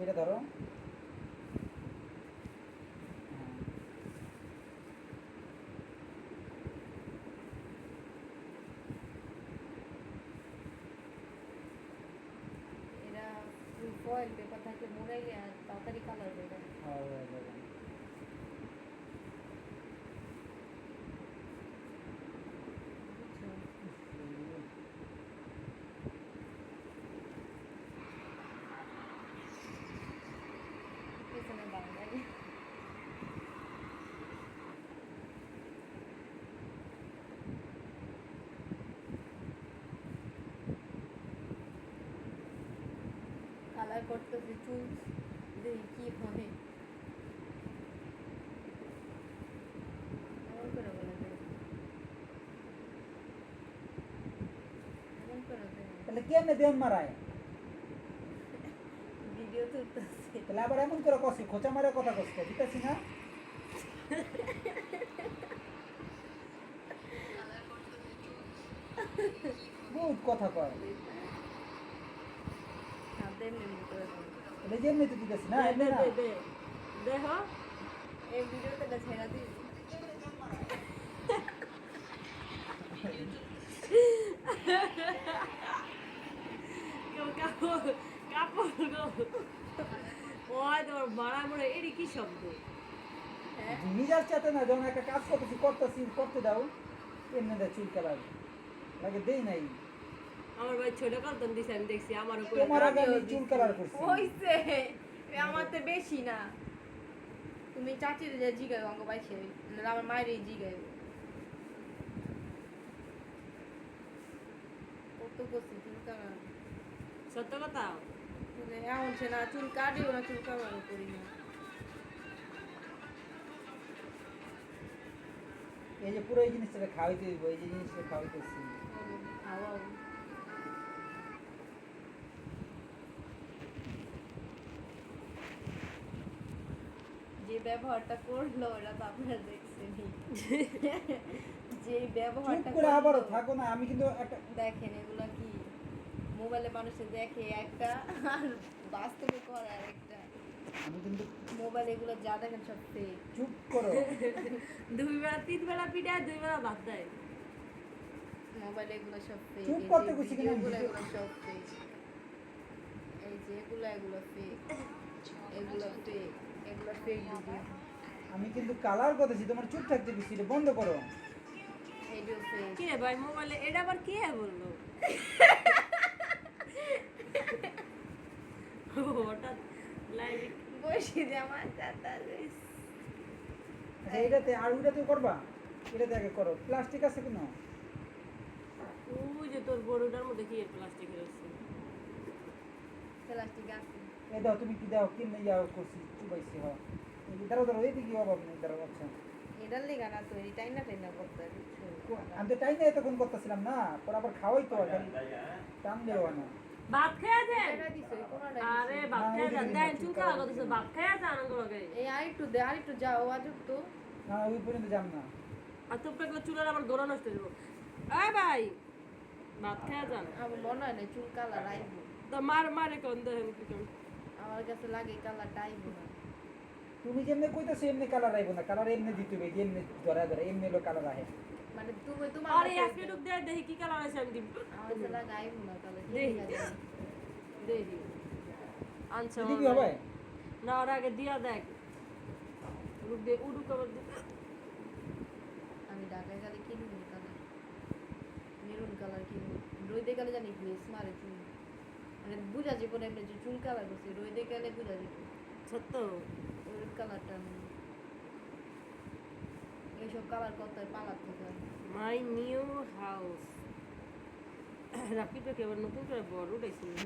এটা ধরো। এরা ফয়েল পেপার থাকে মোড়াইলে আর তাড়াতাড়ি কালার হয়ে যায় হ্যাঁ, হয়ে যাবে। বুঝছ পেছনে বাংলায় কালার করতেছি চুল দেখি কি হয় এমন করে বলে তাহলে কেমনে দেন মারায়? ভিডিও তুলতেছে। তাহলে আবার এমন করে কষি খোঁচা মারে কথা কষ্ট দিতেছি না? বহুত কথা কয়। তো দিতেছি না এমনি না? দেখ এই ভিডিওতে এটা ছেড়া দিই। কাপড় কাপড় গো। ওই তোমার ভাড়া মরে এটি কি শব্দ? হ্যাঁ? মিজাজ চাতে না যখন একটা কাজ করতেছি করতেছি করতে দাও। এমনি চুল কালার। লাগে দেই নাই। আমার ভাই ছোট কালতন দিছে আমি দেখছি আমার উপরে তোমার আগে আমি চুল কালার করছি। হইছে আমার তো বেশি না। তুমি চাচির যে জিগাই অঙ্ক পাইছে আমার মায়ের জিগাই কত করছি চুল কামার সত্য কথা? এমন সে না চুল কাটিও না চুল কামার করি না। এই যে পুরো এই জিনিসটা খাওয়াইতে এই যে জিনিসটা খাওয়াইতেছি। খাওয়াও যে ব্যবহারটা করল ওটা তো আপনারা দেখছেনই। যে ব্যবহারটা করে আবারও থাকো না আমি কিন্তু একটা দেখেন এগুলা কি? মোবাইলে মানুষে দেখে একটা আর বাস্তবে করে আর একটা। আমি কিন্তু মোবাইল এগুলো যা দেখেন সব চুপ করো। দুই বেলা তিন বেলা পিঠায় দুই বেলা ভাত দেয়। মোবাইল এগুলো সব ফেক চুপ করতে কইছি কিনা? এগুলো সব ফেক এই যে এগুলো এগুলো ফেক এগুলো ফেক এগুলো ফেক ভিডিও আমি কিন্তু কালার করতেছি তোমার চুপ থাকতে দিচ্ছি এটা বন্ধ করো। ফেক কি রে ভাই মোবাইলে এটা আবার কে বলল? হঠাৎ লাইভে বসে যে আমার আচ্ছা এটাতে আর ওইটাতে করবা? এটাতে আগে করো। প্লাস্টিক আছে কেন? ওই যে তোর বড়টার মধ্যে কি প্লাস্টিক রয়েছে প্লাস্টিক আছে। এই দাও তুমি কি দাও? কিনে ইয়া করছি চুবাইছি হ এই যে দাঁড়াও দাঁড়াও এইদিকে অভাব নেই দাঁড়াও আচ্ছা। এটার লেগা না তো এই টাইনা টাইনা করতে হয় কো- আমি তো টাইম এতক্ষণ করতেছিলাম না পর আবার খাওয়াই তো আর টান দেওয়া না। ভাত খেয়ে দেন এই আরে ভাত খেয়ে দেন দেন না, চুল চুল খাওয়া খাওয়া কথা ভাত খেয়ে দেন আনন্দ এই আরেকটু দে আরেকটু যাও আজব তো। না ওই পর্যন্ত যাম না। আর তো পেকলে চুলের আবার গোড়া নষ্ট হয়ে যাব এই ভাই ভাত খেয়ে যান। আমার মনে হয় না চুল তো মার মারে কোন দেখেন কি কোন আমার কাছে লাগে কালারটা আইব না। তুমি যেমনি কইতেছো এমনি কালার আইব না। কালার এমনি দিতে হবে এমনি ধরা ধরে এমনি হলো কালার আহে। মানে তুমি তোমার আরে আজকে দেখি কি কালার আছে আমি দিব। আমার কাছে লাগে আইব না কালার দেখি। দেখি। আনছে দিবি হবে? না ওর আগে দিয়া দেখ। উড়ুক দে উড়ুক আবার দে। আমি ঢাকায় গেলে কিনবো কালার মেরুন কালার কিনবো রোদে গেলে জানি গ্লেস মারে মানে বুঝা যাব না এমনি যে চুল কালার করছে রোদে গেলে বুঝা যাব। সত্য। ওই কালারটা এইসব কালার করতে পালার থেকে মাই নিউ হাউস রাকিব এবার নতুন করে বড় উঠেছিল